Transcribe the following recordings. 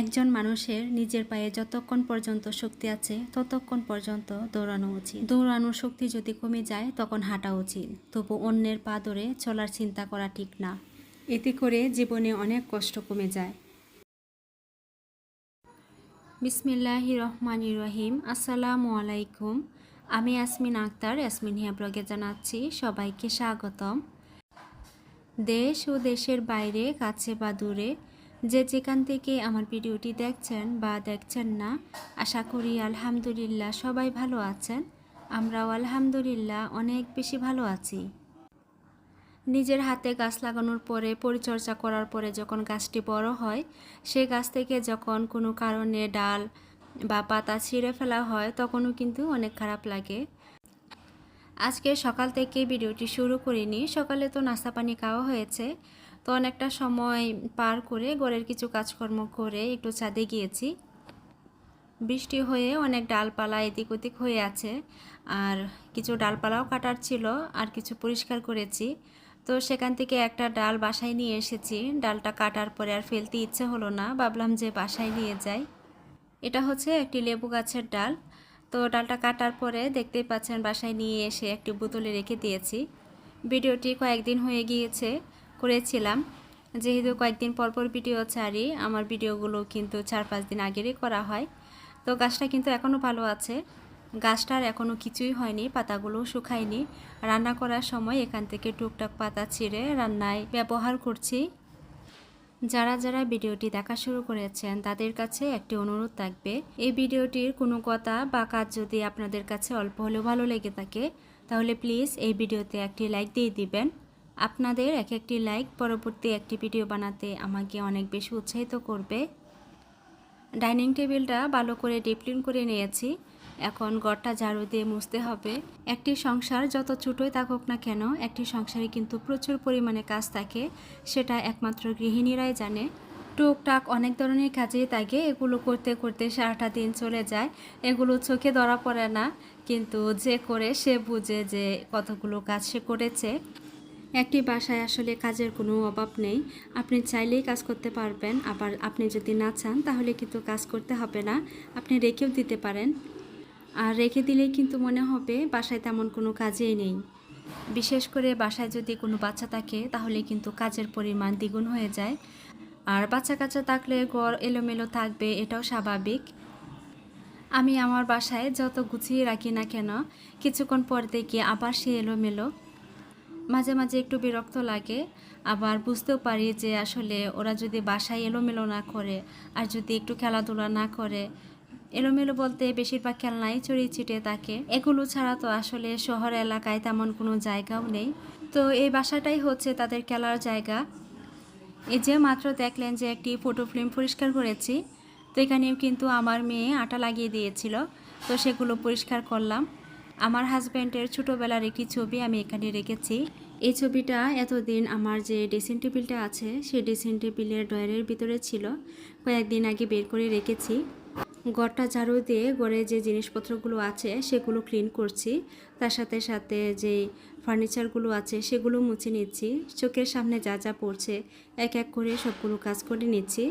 একজন মানুষের নিজের পায়ে যতক্ষণ পর্যন্ত শক্তি আছে, ততক্ষণ পর্যন্ত দৌড়ানো উচিত। দৌড়ানোর শক্তি যদি কমে যায়, তখন হাঁটা উচিত। তবু অন্যের পা ধরে চলার চিন্তা করা ঠিক না। এতে করে জীবনে অনেক কষ্ট কমে যায়। বিসমিল্লাহি রহমান রহিম। আসসালামু আলাইকুম। আমি আসমিন আক্তার ইয়াসমিন হিয়া ব্লগে জানাচ্ছি সবাইকে স্বাগতম। দেশ ও দেশের বাইরে, কাছে বা দূরে যে যেখান থেকে আমার ভিডিওটি দেখছেন বা দেখছেন না, আশা করি আলহামদুলিল্লাহ সবাই ভালো আছেন। আমরাও আলহামদুলিল্লাহ অনেক বেশি ভালো আছি। নিজের হাতে গাছ লাগানোর পরে, পরিচর্যা করার পরে যখন গাছটি বড় হয় সেই গাছ থেকে যখন কোনো কারণে ডাল বা পাতা ছিঁড়ে ফেলা হয়, তখনও কিন্তু অনেক খারাপ লাগে। আজকে সকাল থেকে ভিডিওটি শুরু করিনি। সকালে তো নাস্তা পানি খাওয়া হয়েছে। তো অনেকটা সময় পার করে ঘরের কিছু কাজকর্ম করে একটু ছাদে গিয়েছি। বৃষ্টি হয়ে অনেক ডালপালা এদিক ওদিক হয়ে আছে। আর কিছু ডালপালাও কাটার ছিল আর কিছু পরিষ্কার করেছি। তো সেখান থেকে একটা ডাল বাসায় নিয়ে এসেছি। ডালটা কাটার পরে আর ফেলতে ইচ্ছে হলো না। ভাবলাম যে বাসায় নিয়ে যাই। এটা হচ্ছে একটি লেবু গাছের ডাল। তো ডালটা কাটার পরে দেখতেই পাচ্ছেন বাসায় নিয়ে এসে একটি বোতলে রেখে দিয়েছি। ভিডিওটি কয়েকদিন হয়ে গিয়েছে। করেছিলাম। যেহেতু কয়েকদিন পরপর ভিডিও ছাড়ি, আমার ভিডিওগুলো কিন্তু চার পাঁচ দিন আগেরই করা হয়। তো গাছটা কিন্তু এখনও ভালো আছে। গাছটার এখনও কিছুই হয়নি পাতাগুলো শুকায়নি। রান্না করার সময় এখান থেকে টুকটাক পাতা ছিঁড়ে রান্নায় ব্যবহার করছি। যারা যারা ভিডিওটি দেখা শুরু করেছেন, তাদের কাছে একটি অনুরোধ থাকবে। এই ভিডিওটির কোনো কথা বা কাজ যদি আপনাদের কাছে অল্প হলেও ভালো লেগে থাকে, তাহলে প্লিজ এই ভিডিওতে একটি লাইক দিয়ে দিবেন। আপনাদের এক একটি লাইক পরবর্তী একটি ভিডিও বানাতে আমাকে অনেক বেশি উৎসাহিত করবে। ডাইনিং টেবিলটা ভালো করে ডিপ্লিন করে নিয়েছি। এখন ঘরটা ঝাড়ু দিয়ে মুছতে হবে। একটি সংসার যত ছোটোই থাকুক না কেন, একটি সংসারে কিন্তু প্রচুর পরিমাণে কাজ থাকে, সেটা একমাত্র গৃহিণীরাই জানে। টুকটাক অনেক ধরনের কাজেই থাকে, এগুলো করতে করতে সারাটা দিন চলে যায়। এগুলো চোখে ধরা পড়ে না, কিন্তু যে করে সে বুঝে যে কতগুলো কাজ সে করেছে। একটি বাসায় আসলে কাজের কোনো অভাব নেই। আপনি চাইলেই কাজ করতে পারবেন, আবার আপনি যদি না চান, তাহলে কিন্তু কাজ করতে হবে না। আপনি রেখেও দিতে পারেন। আর রেখে দিলেই কিন্তু মনে হবে বাসায় তেমন কোনো কাজেই নেই। বিশেষ করে বাসায় যদি কোনো বাচ্চা থাকে, তাহলে কিন্তু কাজের পরিমাণ দ্বিগুণ হয়ে যায়। আর বাচ্চা কাচ্চা থাকলে ঘর এলোমেলো থাকবে, এটাও স্বাভাবিক। আমি আমার বাসায় যত গুছিয়ে রাখি না কেন, কিছুক্ষণ পর দেখি আবার সে এলোমেলো। মাঝে মাঝে একটু বিরক্ত লাগে। আবার বুঝতেও পারি যে আসলে ওরা যদি বাসায় এলোমেলো না করে আর যদি একটু খেলাধুলা না করে, এলোমেলো বলতে বেশিরভাগ খেলনাই ছড়িয়ে ছিটিয়ে থাকে। এগুলো ছাড়া তো আসলে শহর এলাকায় তেমন কোনো জায়গাও নেই। তো এই বাসাটাই হচ্ছে তাদের খেলার জায়গা। এই যে মাত্র দেখলেন যে একটি ফটো ফ্রেম পরিষ্কার করেছি, তো এখানেও কিন্তু আমার মেয়ে আটা লাগিয়ে দিয়েছিল। তো সেগুলো পরিষ্কার করলাম। আমার হাজব্যান্ডের ছোটোবেলার একটি ছবি আমি এখানে রেখেছি। এই ছবিটা এতদিন আমার যে ড্রেসিং টেবিলটা আছে, সেই ড্রেসিং টেবিলের ডয়ারের ভিতরে ছিল। কয়েকদিন আগে বের করে রেখেছি। ঘরটা ঝাড়ু দিয়ে ঘরে যে জিনিসপত্রগুলো আছে, সেগুলো ক্লিন করছি। তার সাথে সাথে যে ফার্নিচারগুলো আছে, সেগুলো মুছে নিচ্ছি। চোখের সামনে যা যা পড়ছে, এক এক করে সবগুলো কাজ করে নিচ্ছি।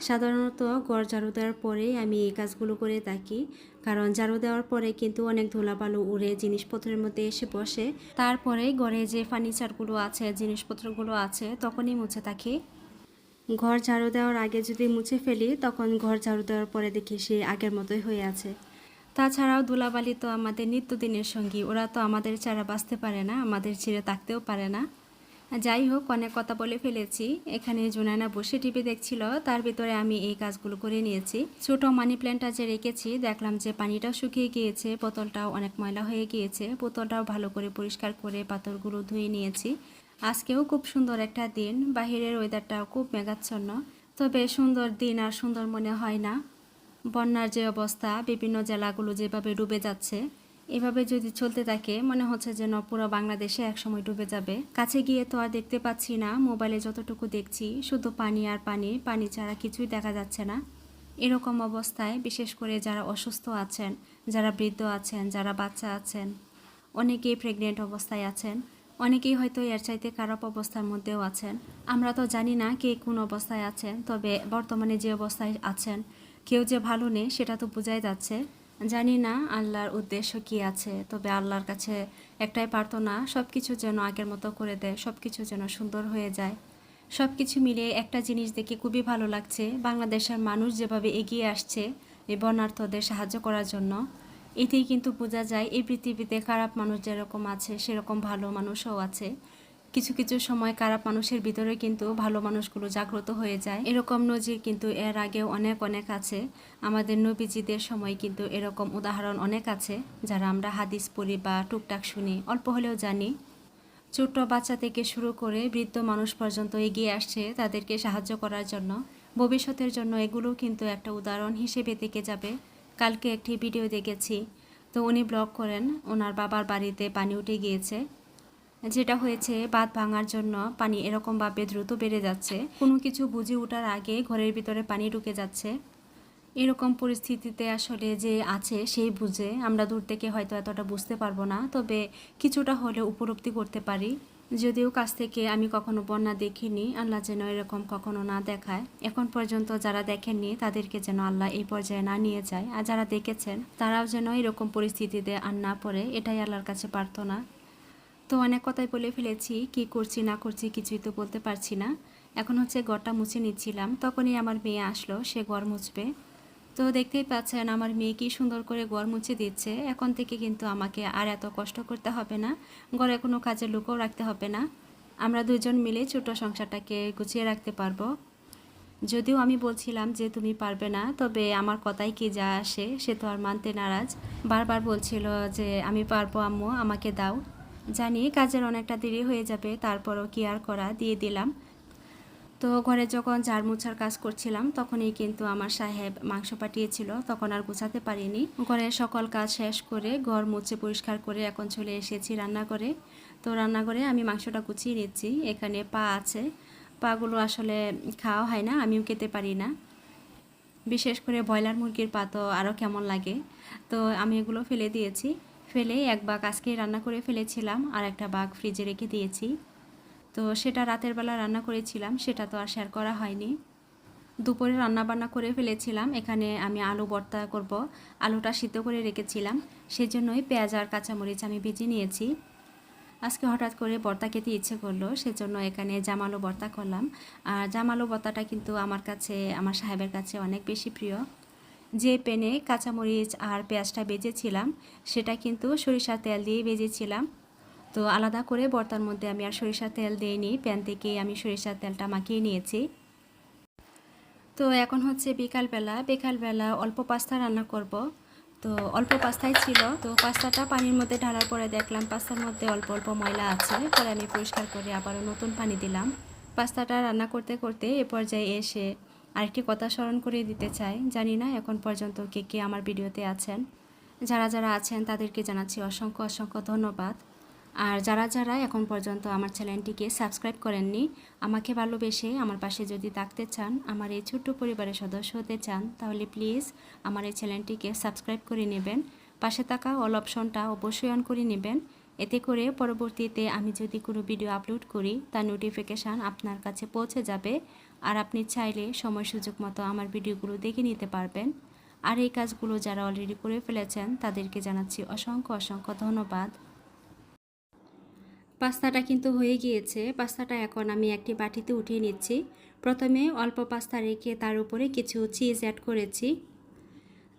সাধারণত ঘর ঝাড়ু দেওয়ার পরেই আমি এই কাজগুলো করে থাকি। কারণ ঝাড়ু দেওয়ার পরে কিন্তু অনেক ধুলাবালু উড়ে জিনিসপত্রের মধ্যে এসে বসে। তারপরে ঘরে যে ফার্নিচারগুলো আছে, জিনিসপত্রগুলো আছে, তখনই মুছে থাকি। ঘর ঝাড়ু দেওয়ার আগে যদি মুছে ফেলি, তখন ঘর ঝাড়ু দেওয়ার পরে দেখি সে আগের মতোই হয়ে আছে। তাছাড়াও দুলাবালি তো আমাদের নিত্যদিনের সঙ্গী, ওরা তো আমাদের ছাড়া বাঁচতে পারে না, আমাদের ছেড়ে থাকতেও পারে না। যাই হোক, অনেক কথা বলে ফেলেছি। এখানে জোনানা বসে টিভি দেখছিল, তার ভিতরে আমি এই কাজগুলো করে নিয়েছি। ছোট মানি প্ল্যান্টটা যে রেখেছি, দেখলাম যে পানিটাও শুকিয়ে গিয়েছে, বোতলটাও অনেক ময়লা হয়ে গিয়েছে, বোতলটাও ভালো করে পরিষ্কার করে পাথরগুলো ধুয়ে নিয়েছি। আজকেও খুব সুন্দর একটা দিন, বাহিরের ওয়েদারটাও খুব মেঘাচ্ছন্ন। তবে সুন্দর দিন আর সুন্দর মনে হয় না। বন্যার যে অবস্থা, বিভিন্ন জেলাগুলো যেভাবে ডুবে যাচ্ছে এভাবে যদি চলতে থাকে, মনে হচ্ছে যেন পুরো বাংলাদেশে একসময় ডুবে যাবে। কাছে গিয়ে তো আর দেখতে পাচ্ছি না, মোবাইলে যতটুকু দেখছি, শুধু পানি আর পানি পানি ছাড়া কিছুই দেখা যাচ্ছে না। এরকম অবস্থায়, বিশেষ করে যারা অসুস্থ আছেন, যারা বৃদ্ধ আছেন, যারা বাচ্চা আছেন, অনেকেই প্রেগনেন্ট অবস্থায় আছেন, অনেকেই হয়তো এর চাইতে খারাপ অবস্থার মধ্যেও আছেন। আমরা তো জানি না কে কোন অবস্থায় আছেন, তবে বর্তমানে যে অবস্থায় আছেন, কেউ যে ভালো নেই, সেটা তো বোঝাই যাচ্ছে। জানি না আল্লাহর উদ্দেশ্য কি আছে, তবে আল্লাহর কাছে একটাই প্রার্থনা সব কিছু যেন আগের মতো করে দেয় সব কিছু যেন সুন্দর হয়ে যায়। সব কিছু মিলিয়ে একটা জিনিস দেখে খুবই ভালো লাগছে, বাংলাদেশের মানুষ যেভাবে এগিয়ে আসছে এই বর্ণার্থদের সাহায্য করার জন্য। এতেই কিন্তু বোঝা যায়, এই পৃথিবীতে খারাপ মানুষ যেরকম আছে, সেরকম ভালো মানুষও আছে। কিছু কিছু সময় খারাপ মানুষের ভিতরে কিন্তু ভালো মানুষগুলো জাগ্রত হয়ে যায়। এরকম নজির কিন্তু এর আগেও অনেক অনেক আছে। আমাদের নবীজিদের সময় কিন্তু এরকম উদাহরণ অনেক আছে, যারা আমরা হাদিস পড়ি বা টুকটাক শুনি, অল্প হলেও জানি। ছোট্ট বাচ্চা থেকে শুরু করে বৃদ্ধ মানুষ পর্যন্ত এগিয়ে আসছে তাদেরকে সাহায্য করার জন্য। ভবিষ্যতের জন্য এগুলো কিন্তু একটা উদাহরণ হিসেবে থেকে যাবে। কালকে একটি ভিডিও দেখেছি। তো উনি ব্লগ করেন, ওনার বাবার বাড়িতে পানি উঠে গিয়েছে। যেটা হয়েছে বাঁধ ভাঙার জন্য পানি এরকমভাবে দ্রুত বেড়ে যাচ্ছে। কোনো কিছু বুঝে ওঠার আগে ঘরের ভিতরে পানি ঢুকে যাচ্ছে। এরকম পরিস্থিতিতে আসলে যে আছে সেই বুঝে আমরা দূর থেকে হয়তো এতটা বুঝতে পারব না। তবে কিছুটা হলে উপলব্ধি করতে পারি। যদিও কাছ থেকে আমি কখনো বন্যা দেখিনি, আল্লাহ যেন এরকম কখনো না দেখায়। এখন পর্যন্ত যারা দেখেননি, তাদেরকে যেন আল্লাহ এই পর্যায়ে না নিয়ে যায়। আর যারা দেখেছেন, তারাও যেন এরকম পরিস্থিতিতে আর না পড়ে, এটাই আল্লাহর কাছে প্রার্থনা। তো অনেক কথাই বলে ফেলেছি, কি করছি, না করছি কিছুই তো বলতে পারছি না। এখন হচ্ছে ঘরটা মুছে নিচ্ছিলাম, তখনই আমার মেয়ে আসলো, সে ঘর মুছবে। তো দেখতেই পাচ্ছেন আমার মেয়ে কি সুন্দর করে ঘর মুছে দিচ্ছে, এখন থেকে কিন্তু আমাকে আর এত কষ্ট করতে হবে না, ঘরে কোনো কাজে লুকও রাখতে হবে না। আমরা দুজন মিলে ছোট সংসারটাকে গুছিয়ে রাখতে পারব। যদিও আমি বলছিলাম যে তুমি পারবে না, তবে আমার কথাই কি যা আসে সে তো আর মানতে নারাজ। বারবার বলছিল যে, আমি পারব আম্মু, আমাকে দাও। জানি কাজের অনেকটা দেরি হয়ে যাবে, তারপরও কি আর করা দিয়ে দিলাম। তো ঘরে যখন ঝাড় মুছার কাজ করছিলাম, তখনই কিন্তু আমার সাহেব মাংস পাঠিয়েছিল, তখন আর গুছাতে পারিনি। ঘরের সকল কাজ শেষ করে ঘর মুছে পরিষ্কার করে এখন চলে এসেছি রান্নাঘরে। তো রান্নাঘরে আমি মাংসটা গুছিয়ে নিচ্ছি, এখানে পা আছে। পাগুলো আসলে খাওয়া হয় না, আমিও খেতে পারি না। বিশেষ করে ব্রয়লার মুরগির পা তো আরও কেমন লাগে। তো আমি এগুলো ফেলে দিয়েছি। ফেলে এক বাঘ আজকে রান্না করে ফেলেছিলাম, আর একটা বাঘ ফ্রিজে রেখে দিয়েছি। তো সেটা রাতের বেলা রান্না করেছিলাম, সেটা তো আর শেয়ার করা হয়নি। দুপুরে রান্না বান্না করে ফেলেছিলাম, এখানে আমি আলু ভর্তা করব। আলুটা সিদ্ধ করে রেখেছিলাম, সেজন্যই পেঁয়াজ আর কাঁচামরিচ আমি ভেজে নিয়েছি। আজকে হঠাৎ করে বর্তা খেতে ইচ্ছে করল, সেজন্য এখানে জামালো বর্তা করলাম। আর জামালো বর্তাটা কিন্তু আমার কাছে, আমার সাহেবের কাছে অনেক বেশি প্রিয়। যে প্যানে কাঁচামরিচ আর পেঁয়াজটা বেজেছিলাম, সেটা কিন্তু সরিষার তেল দিয়ে বেজেছিলাম। তো আলাদা করে বর্তার মধ্যে আমি আর সরিষার তেল দিইনি, প্যান থেকেই আমি সরিষার তেলটা মাখিয়ে নিয়েছি। তো এখন হচ্ছে বিকালবেলা বিকালবেলা অল্প পাস্তা রান্না করব। তো অল্প পাস্তাই ছিল, তো পাস্তাটা পানির মধ্যে ঢালার পরে দেখলাম পাস্তার মধ্যে অল্প অল্প ময়লা আছে, পরে আমি পরিষ্কার করে আবারও নতুন পানি দিলাম। পাস্তাটা রান্না করতে করতে এ পর্যায়ে এসে আরেকটি কথা স্মরণ করে দিতে চাই। জানি না এখন পর্যন্ত কে কে আমার ভিডিওতে আছেন। যারা যারা আছেন তাদেরকে জানাচ্ছি অসংখ্য অসংখ্য ধন্যবাদ। আর যারা যারা এখন পর্যন্ত আমার চ্যানেলটিকে সাবস্ক্রাইব করেননি, আমাকে ভালোবেসে আমার পাশে যদি থাকতে চান, আমার এই ছোট্ট পরিবারের সদস্য হতে চান, তাহলে প্লিজ আমার এই চ্যানেলটিকে সাবস্ক্রাইব করে নেবেন। পাশে থাকা অল অপশনটা অবশ্যই অন করে নেবেন। এতে করে পরবর্তীতে আমি যদি কোনো ভিডিও আপলোড করি, তার নোটিফিকেশান আপনার কাছে পৌঁছে যাবে। আর আপনি চাইলে সময় সুযোগ মতো আমার ভিডিওগুলো দেখে নিতে পারবেন। আর এই কাজগুলো যারা অলরেডি করে ফেলেছেন, তাদেরকে জানাচ্ছি অসংখ্য অসংখ্য ধন্যবাদ। পাস্তাটা কিন্তু হয়ে গিয়েছে। পাস্তাটা এখন আমি একটি বাটিতে উঠিয়ে নিচ্ছি। প্রথমে অল্প পাস্তা রেখে তার উপরে কিছু চিজ অ্যাড করেছি।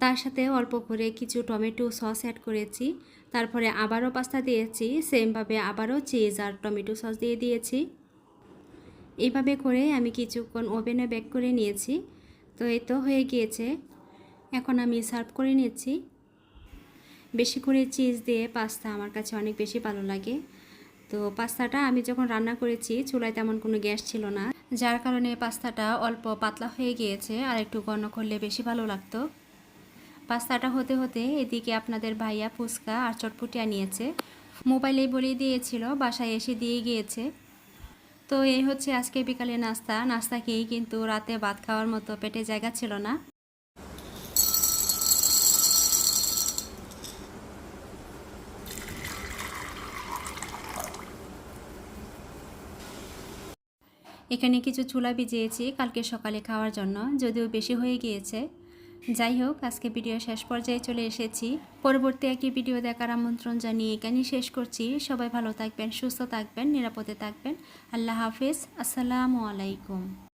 তার সাথে অল্প করে কিছু টমেটো সস অ্যাড করেছি। তারপরে আবারও পাস্তা দিয়েছি। সেমভাবে আবারও চিজ আর টমেটো সস দিয়ে দিয়েছি। এইভাবে করে আমি কিছুক্ষণ ওভেনে বেক করে নিয়েছি। তো এ তো হয়ে গিয়েছে। এখন আমি সার্ভ করে নিচ্ছি। বেশি করে চিজ দিয়ে পাস্তা আমার কাছে অনেক বেশি ভালো লাগে। তো পাস্তাটা আমি যখন রান্না করেছি, চুলায় তেমন কোনো গ্যাস ছিল না। যার কারণে পাস্তাটা অল্প পাতলা হয়ে গিয়েছে আর একটু ঘন করলে বেশি ভালো লাগতো। পাস্তাটা হতে হতে এদিকে আপনাদের ভাইয়া ফুচকা আর চটপুটিয়া নিয়েছে। মোবাইলেই বলিয়ে দিয়েছিল, বাসায় এসে দিয়ে গিয়েছে। তো এই হচ্ছে আজকে বিকালে নাস্তা। নাস্তা খেয়েই কিন্তু রাতে ভাত খাওয়ার মতো পেটে জায়গা ছিল না। এখানে কিছু চুলা ভিজিয়েছি কালকে সকালে খাওয়ার জন্য, যদিও বেশি হয়ে গিয়েছে। যাই হোক আজকে ভিডিও শেষ পর্যায়ে চলে এসেছি। পরবর্তী একটি ভিডিও দেখার আমন্ত্রণ জানিয়ে এখানেই শেষ করছি। সবাই ভালো থাকবেন, সুস্থ থাকবেন, নিরাপদে থাকবেন। আল্লাহ হাফিজ। আসসালামু আলাইকুম।